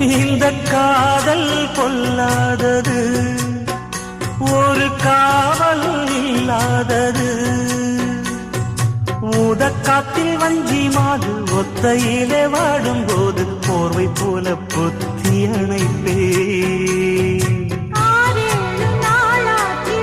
இந்த காதல் பொல்லாதது ஒரு காவல் இல்லாதது. ஊதக்காத்தில் வஞ்சி மாது ஒத்தையிலே வாடும் போது போர்வை போல பொத்தி அணைப்பே ஆறேழு நாளாச்சு